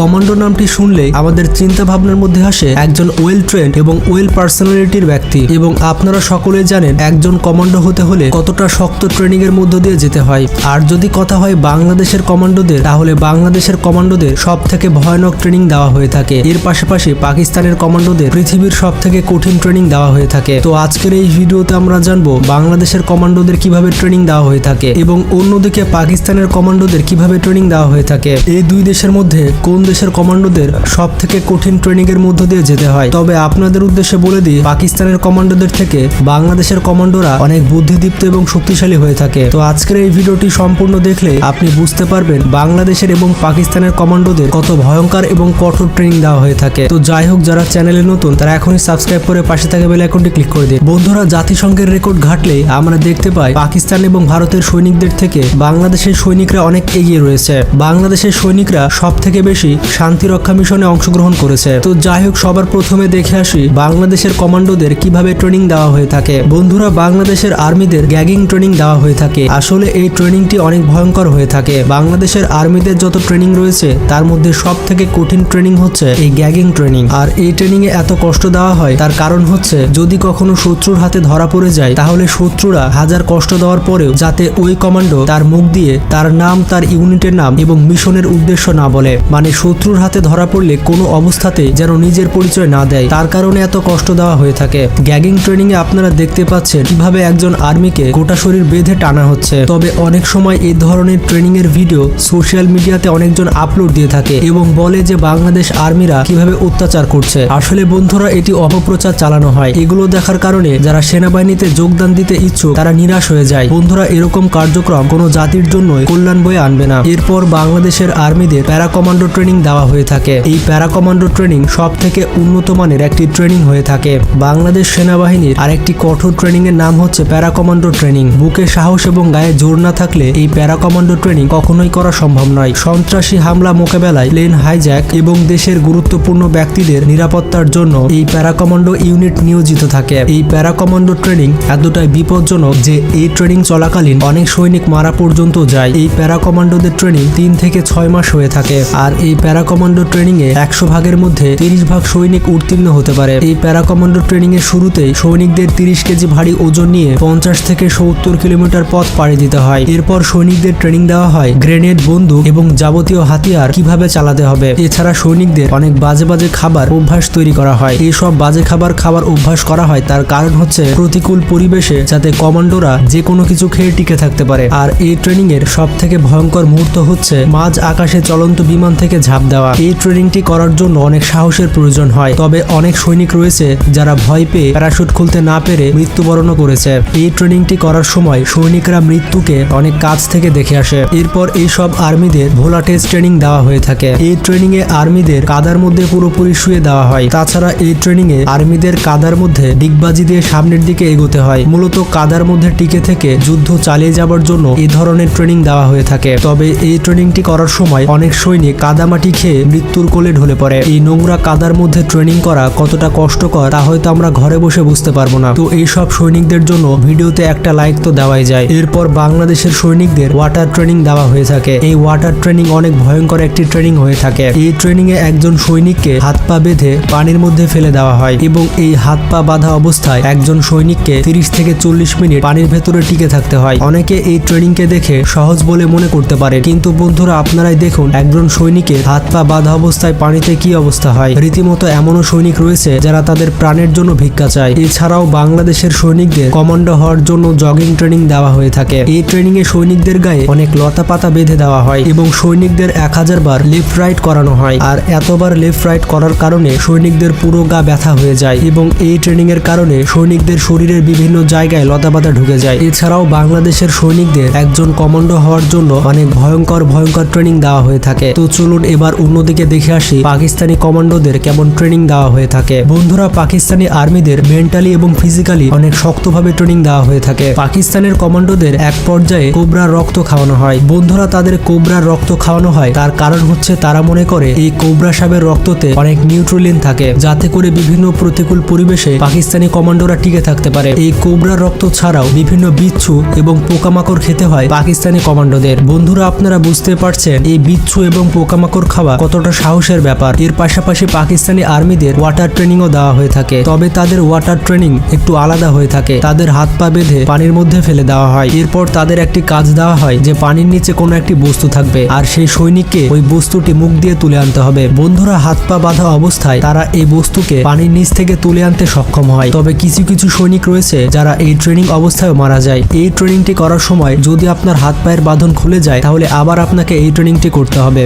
Commando নামটি শুনলে আমাদের চিন্তা ভাবনার মধ্যে আসে একজন ওয়েল ট্রেন্ড এবং ওয়েল পার্সোনালিটির ব্যক্তি। এবং আপনারা সকলেই জানেন একজন কমান্ডো হতে হলে কতটা শক্ত ট্রেনিং এর মধ্য দিয়ে যেতে হয়। আর যদি কথা হয় বাংলাদেশের কমান্ডোদের, তাহলে বাংলাদেশের কমান্ডোদের সব থেকে ভয়ানক ট্রেনিং দেওয়া হয়ে থাকে। এর পাশাপাশি পাকিস্তানের কমান্ডোদের পৃথিবীর সব থেকে কঠিন ট্রেনিং দেওয়া হয়ে থাকে। তো আজকের এই ভিডিওতে আমরা জানব বাংলাদেশের কমান্ডোদের কীভাবে ট্রেনিং দেওয়া হয়ে থাকে এবং অন্যদিকে পাকিস্তানের কমান্ডোদের কীভাবে ট্রেনিং দেওয়া হয়ে থাকে। এই দুই দেশের মধ্যে কোন দেশের কমান্ডোদের সব থেকে কঠিন ট্রেনিং এর মধ্য দিয়ে যেতে হয়। তবে আপনাদের উদ্দেশ্যে বলে দিই, পাকিস্তানের কমান্ডোদের থেকে বাংলাদেশের কমান্ডোরা অনেক বুদ্ধিদীপ্ত এবং শক্তিশালী হয়ে থাকে। তো আজকের এই ভিডিওটি সম্পূর্ণ দেখলে আপনি বুঝতে পারবেন বাংলাদেশের এবং পাকিস্তানের কমান্ডোদের কত ভয়ঙ্কর এবং কঠোর ট্রেনিং দেওয়া হয়ে থাকে। তো যাই হোক, যারা চ্যানেলে নতুন, তারা এখনই সাবস্ক্রাইব করে পাশে থাকা বেল আইকনটি ক্লিক করে দিন। বন্ধুরা, জাতিসংঘের রেকর্ড ঘাটলে আমরা দেখতে পাই, পাকিস্তান এবং ভারতের সৈনিকদের থেকে বাংলাদেশের সৈনিকরা অনেক এগিয়ে রয়েছে। বাংলাদেশের সৈনিকরা সব থেকে বেশি শান্তি রক্ষা মিশনে অংশগ্রহণ করেছে। তো যাই হোক, সবার প্রথমে দেখে আসি বাংলাদেশের কমান্ডোদের কীভাবে ট্রেনিং দেওয়া হয়ে থাকে। বন্ধুরা, বাংলাদেশের আর্মিদের গ্যাগিং ট্রেনিং দেওয়া হয়ে থাকে। আসলে এই ট্রেনিংটি অনেক ভয়ঙ্কর হয়ে থাকে। বাংলাদেশের আর্মিদের যত ট্রেনিং রয়েছে, তার মধ্যে সব থেকে কঠিন ট্রেনিং হচ্ছে এই গ্যাগিং ট্রেনিং। আর এই ট্রেনিং এ এত কষ্ট দেওয়া হয়, তার কারণ হচ্ছে যদি কখনো শত্রুর হাতে ধরা পড়ে যায়, তাহলে শত্রুরা হাজার কষ্ট দেওয়ার পরেও যাতে ওই কমান্ডো তার মুখ দিয়ে তার নাম, তার ইউনিটের নাম এবং মিশনের উদ্দেশ্য না বলে। মানে শত্রুর হাতে ধরা পড়লে কোনো অবস্থাতে যেন নিজের পরিচয় না দেয়। তার কারণে এত কষ্ট দেওয়া হয়ে থাকে। গ্যাগিং ট্রেনিং এ আপনারা দেখতে পাচ্ছেন কীভাবে একজন আর্মিকে গোটা শরীর বেঁধে টানা হচ্ছে। তবে অনেক সময় এই ধরনের ট্রেনিং এর ভিডিও সোশ্যাল মিডিয়াতে অনেকজন আপলোড দিয়ে থাকে এবং বলে যে বাংলাদেশ আর্মিরা কীভাবে অত্যাচার করছে। আসলে বন্ধুরা, এটি অপপ্রচার চালানো হয়। এগুলো দেখার কারণে যারা সেনাবাহিনীতে যোগদান দিতে ইচ্ছুক, তারা নিরাশ হয়ে যায়। বন্ধুরা, এরকম কার্যক্রম কোনো জাতির জন্য কল্যাণ বয়ে আনবে না। এরপর বাংলাদেশের আর্মিদের প্যারা কমান্ডো ট্রেনিং দেওয়া হয়ে থাকে। এই প্যারা কমান্ডো ট্রেনিং সব থেকে উন্নত মানের একটি ট্রেনিং হয়ে থাকে। বাংলাদেশ সেনাবাহিনীর আরেকটি কঠোর ট্রেনিং এর নাম হচ্ছে প্যারা কমান্ডো ট্রেনিং বুকে সাহস এবং গায়ে জোর না থাকলে এই প্যারা কমান্ডো ট্রেনিং কখনোই করা সম্ভব নয়। সন্ত্রাসী হামলা মোকাবেলায় প্লেন হাইজ্যাক এবং দেশের গুরুত্বপূর্ণ ব্যক্তিদের নিরাপত্তার জন্য এই প্যারা কমান্ডো ইউনিট নিয়োজিত থাকে। এই প্যারা কমান্ডো ট্রেনিং এতটাই বিপজ্জনক যে এই ট্রেনিং চলাকালীন অনেক সৈনিক মারা পর্যন্ত যায়। এই প্যারা কমান্ডোদের ট্রেনিং তিন থেকে ছয় মাস হয়ে থাকে। আর এই প্যারা কমান্ডো ট্রেনিং এ একশো ভাগের মধ্যে তিরিশ ভাগ সৈনিক উত্তীর্ণ হতে পারে। এই প্যারা কমান্ডো ট্রেনিং এর শুরুতে সৈনিকদের তিরিশ কেজি ভারী ওজন নিয়ে পঞ্চাশ থেকে সত্তর কিলোমিটার পথ পাড়ি দিতে হয়। এরপর সৈনিকদের ট্রেনিং দেওয়া হয় গ্রেনেড, বন্দুক এবং যাবতীয় হাতিয়ার কীভাবে চালাতে হবে। এছাড়া সৈনিকদের অনেক বাজে বাজে খাবার অভ্যাস তৈরি করা হয়। এইসব বাজে খাবার খাবার অভ্যাস করা হয়। তার কারণ হচ্ছে প্রতিকূল পরিবেশে যাতে কমান্ডোরা যে কোনো কিছু খেয়ে টিকে থাকতে পারে। আর এই ট্রেনিং এর সব থেকে ভয়ঙ্কর মুহূর্ত হচ্ছে মাঝ আকাশে চলন্ত বিমান থেকে ঝাঁপ দেওয়া। এই ট্রেনিংটি করার জন্য অনেক সাহসের প্রয়োজন হয়। তবে অনেক সৈনিক রয়েছে যারা ভয় পেয়ে প্যারাশুট খুলতে না পেরে মৃত্যুবরণও করেছে। এই ট্রেনিংটি করার সময় সৈনিকরা মৃত্যুকে অনেক কাছ থেকে দেখে আসে। এরপর এই সব আর্মিদের ভোলা টেস্ট ট্রেনিং দেওয়া হয়ে থাকে। এই ট্রেনিং এ আর্মিদের কাদার মধ্যে পুরোপুরি শুয়ে দেওয়া হয়। তাছাড়া এই ট্রেনিং এ আর্মিদের কাদার মধ্যে ডিগবাজি দিয়ে সামনের দিকে এগোতে হয়। মূলত কাদার মধ্যে টিকে থেকে যুদ্ধ চালিয়ে যাবার জন্য এই ধরনের ট্রেনিং দেওয়া হয়ে থাকে। তবে এই ট্রেনিংটি করার সময় অনেক সৈনিক কাদামাটি খেয়ে মৃত্যুর কোলে ঢলে পড়ে। এই নোংরা কাদার মধ্যে ট্রেনিং করা কতটা কষ্টকর, তা হয়তো আমরা ঘরে বসে বুঝতে পারব না। তো এই সব সৈনিকদের জন্য ভিডিওতে একটা লাইক তো দেওয়াই যায়। এরপর বাংলাদেশের সৈনিকদের ওয়াটার ট্রেনিং দেওয়া হয়ে থাকে। এই ওয়াটার ট্রেনিং অনেক ভয়ঙ্কর একটি ট্রেনিং হয়ে থাকে। এই ট্রেনিং এ একজন সৈনিককে হাত পা বেঁধে পানির মধ্যে ফেলে দেওয়া হয় এবং এই হাত পা বাঁধা অবস্থায় একজন সৈনিককে তিরিশ থেকে চল্লিশ মিনিট পানির ভেতরে টিকে থাকতে হয়। অনেকে এই ট্রেনিং কে দেখে সহজ বলে মনে করতে পারে। কিন্তু বন্ধুরা, আপনারাই দেখুন, একজন সৈনিকের হাত পা বাঁধা অবস্থায় পানিতে কি অবস্থা হয়? রীতিমতো এমনও সৈনিক রয়েছে যারা তাদের প্রাণের জন্য ভিক্ষা চায়। এছাড়াও বাংলাদেশের সৈনিকদের কমান্ডো হওয়ার জন্য জগিং ট্রেনিং দেওয়া হয়ে থাকে। এই ট্রেনিং এ সৈনিকদের গায়ে অনেক লতা পাতা বেঁধে দেওয়া হয় এবং সৈনিকদের এক হাজার বার লেফট রাইট করানো হয়। আর এতবার লেফট রাইট করার কারণে সৈনিকদের পুরো গা ব্যথা হয়ে যায় এবং এই ট্রেনিং এর কারণে সৈনিকদের শরীরের বিভিন্ন জায়গায় লতা পাতা ঢুকে যায়। এছাড়াও বাংলাদেশের সৈনিকদের একজন কমান্ডো হওয়ার জন্য অনেক ভয়ঙ্কর ভয়ঙ্কর ট্রেনিং দেওয়া হয়ে থাকে। তো চলুন এবার অন্যদিকে দেখে আসি, পাকিস্তানি কমান্ডোদের কেমন ট্রেনিং দেওয়া হয়ে থাকে। বন্ধুরা, পাকিস্তানি আর্মিদের মেন্টালি এবং ফিজিক্যালি অনেক শক্তভাবে ট্রেনিং দেওয়া হয়ে থাকে। পাকিস্তানের কমান্ডোদের এক পর্যায়ে কোবরার রক্ত খাওয়ানো হয়। বন্ধুরা, তাদের কোবরার রক্ত খাওয়ানো হয়। তার কারণ হচ্ছে, তারা মনে করে এই কোবরা সাপের রক্ততে অনেক নিউট্রোলিন থাকে, যাতে করে বিভিন্ন প্রতিকূল পরিবেশে পাকিস্তানি কমান্ডোরা টিকে থাকতে পারে। এই কোবরার রক্ত ছাড়াও বিভিন্ন বিচ্ছু এবং পোকামাকড় খেতে হয় পাকিস্তানি কমান্ডোদের। বন্ধুরা, আপনারা বুঝতে পারছেন, এই বিচ্ছু এবং পোকামাকড় খাওয়া কতটা সাহসের ব্যাপার। এর পাশাপাশি পাকিস্তানি আর্মিদের ওয়াটার ট্রেনিংও দেওয়া হয়ে থাকে। তবে তাদের ওয়াটার ট্রেনিং একটু আলাদা হয়ে থাকে। তাদের হাত পা বেঁধে পানির মধ্যে ফেলে দেওয়া হয়। এরপর তাদের একটি কাজ দেওয়া হয় যে পানির নিচে কোনো একটি বস্তু থাকবে আর সেই সৈনিককে ওই বস্তুটি মুখ দিয়ে তুলে আনতে হবে। বন্ধুরা, হাত পা বাঁধা অবস্থায় তারা এই বস্তুকে পানির নিচ থেকে তুলে আনতে সক্ষম হয়। তবে কিছু কিছু সৈনিক রয়েছে যারা এই ট্রেনিং অবস্থায় মারা যায়। এই ট্রেনিংটি করার সময় যদি আপনার হাত পায়ের বাঁধন খুলে যায়, তাহলে আবার আপনাকে এই ট্রেনিংটি করতে হবে।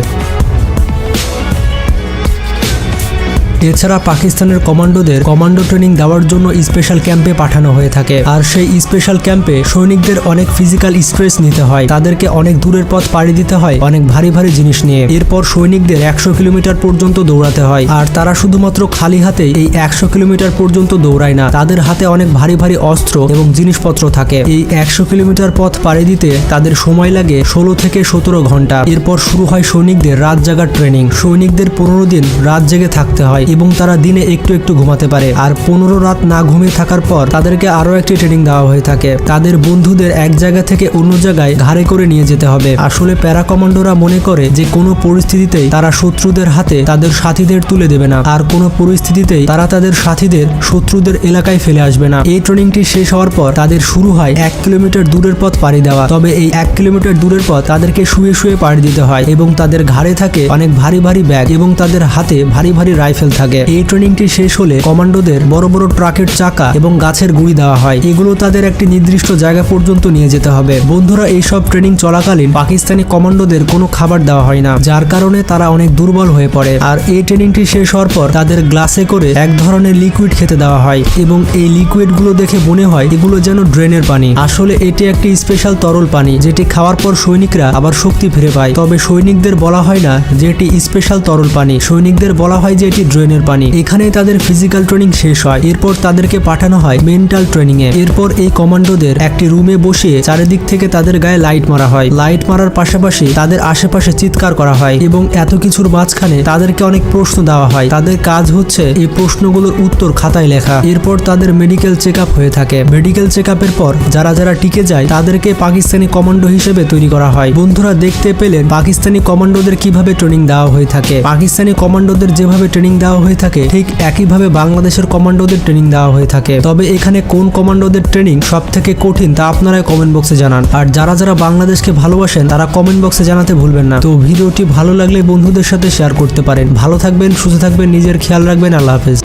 এছাড়া পাকিস্তানের কমান্ডোদের কমান্ডো ট্রেনিং দেওয়ার জন্য স্পেশাল ক্যাম্পে পাঠানো হয়ে থাকে। আর সেই স্পেশাল ক্যাম্পে সৈনিকদের অনেক ফিজিক্যাল স্ট্রেস নিতে হয়। তাদেরকে অনেক দূরের পথ পাড়ি দিতে হয় অনেক ভারী ভারী জিনিস নিয়ে। এরপর সৈনিকদের একশো কিলোমিটার পর্যন্ত দৌড়াতে হয়। আর তারা শুধুমাত্র খালি হাতেই এই একশো কিলোমিটার পর্যন্ত দৌড়ায় না, তাদের হাতে অনেক ভারী ভারী অস্ত্র এবং জিনিসপত্র থাকে। এই একশো কিলোমিটার পথ পাড়ি দিতে তাদের সময় লাগে ষোলো থেকে সতেরো ঘণ্টা। এরপর শুরু হয় সৈনিকদের রাত জাগার ট্রেনিং। সৈনিকদের পনেরো দিন রাত জেগে থাকতে হয়। এবং তারা দিনে একটু একটু ঘুমাতে পারে। আর পনেরো রাত না ঘুমিয়ে থাকার পর তাদেরকে আরও একটি ট্রেনিং দেওয়া হয়ে থাকে। তাদের বন্ধুদের এক জায়গা থেকে অন্য জায়গায় ঘাড়ে করে নিয়ে যেতে হবে। আসলে প্যারা কমান্ডোরা মনে করে যে কোনো পরিস্থিতিতেই তারা শত্রুদের হাতে তাদের সাথীদের তুলে দেবে না। আর কোনো পরিস্থিতিতেই তারা তাদের সাথীদের শত্রুদের এলাকায় ফেলে আসবে না। এই ট্রেনিংটি শেষ হওয়ার পর তাদের শুরু হয় এক কিলোমিটার দূরের পথ পাড়ি দেওয়া। তবে এই এক কিলোমিটার দূরের পথ তাদেরকে শুয়ে শুয়ে পাড়ি দিতে হয় এবং তাদের ঘাড়ে থাকে অনেক ভারী ভারী ব্যাগ এবং তাদের হাতে ভারী ভারী রাইফেল থাকে। এই ট্রেনিংটি শেষ হলে কমান্ডোদের বড় বড় ট্রাকের চাকা এবং গাছের গুড়ি দেওয়া হয়। এগুলো তাদের একটি নির্দিষ্ট জায়গা পর্যন্ত নিয়ে যেতে হবে। বন্ধুরা, এই সব ট্রেনিং চলাকালীন পাকিস্তানি কমান্ডোদের কোনো খাবার দেওয়া হয় না, যার কারণে তারা অনেক দুর্বল হয়ে পড়ে। আর এই ট্রেনিংটি শেষ হওয়ার পর তাদের গ্লাসে করে এক ধরনের লিকুইড খেতে দেওয়া হয় এবং এই লিকুইডগুলো দেখে মনে হয় এগুলো যেন ড্রেনের পানি। আসলে এটি একটি স্পেশাল তরল পানি, যেটি খাওয়ার পর সৈনিকরা আবার শক্তি ফিরে পায়। তবে সৈনিকদের বলা হয় না যে এটি স্পেশাল তরল পানি। সৈনিকদের বলা হয় যে এটি ড্রেনের পানি। এখানেই তাদের ফিজিক্যাল ট্রেনিং শেষ হয়। এরপর তাদেরকে পাঠানো হয় মেন্টাল ট্রেনিং এ। এরপর এই কমান্ডোদের একটি রুমে বসিয়ে চারিদিক থেকে তাদের গায়ে লাইট মারা হয়। লাইট মারার পাশাপাশি তাদের আশেপাশে চিৎকার করা হয় এবং এত কিছুর মাঝখানে তাদেরকে অনেক প্রশ্ন দেওয়া হয়। তাদের কাজ হচ্ছে এই প্রশ্নগুলোর উত্তর খাতায় লেখা। এরপর তাদের মেডিকেল চেক হয়ে থাকে। মেডিকেল চেক পর যারা যারা টিকে যায়, তাদেরকে পাকিস্তানি কমান্ডো হিসেবে তৈরি করা হয়। বন্ধুরা, দেখতে পেলেন পাকিস্তানি কমান্ডোদের কীভাবে ট্রেনিং দেওয়া হয়ে থাকে। পাকিস্তানি কমান্ডোদের যেভাবে ট্রেনিং দেওয়া হয়ে থাকে, ঠিক একইভাবে বাংলাদেশের কমান্ডোদের ট্রেনিং দেওয়া হয়ে থাকে। তবে এখানে কোন কমান্ডোদের ট্রেনিং সব থেকে কঠিন তা আপনারাই কমেন্ট বক্সে জানান। আর যারা যারা বাংলাদেশকে ভালোবাসেন, তারা কমেন্ট বক্সে জানাতে ভুলবেন না। তো ভিডিওটি ভালো লাগলে বন্ধুদের সাথে শেয়ার করতে পারেন। ভালো থাকবেন, সুস্থ থাকবেন, নিজের খেয়াল রাখবেন। আল্লাহ হাফেজ।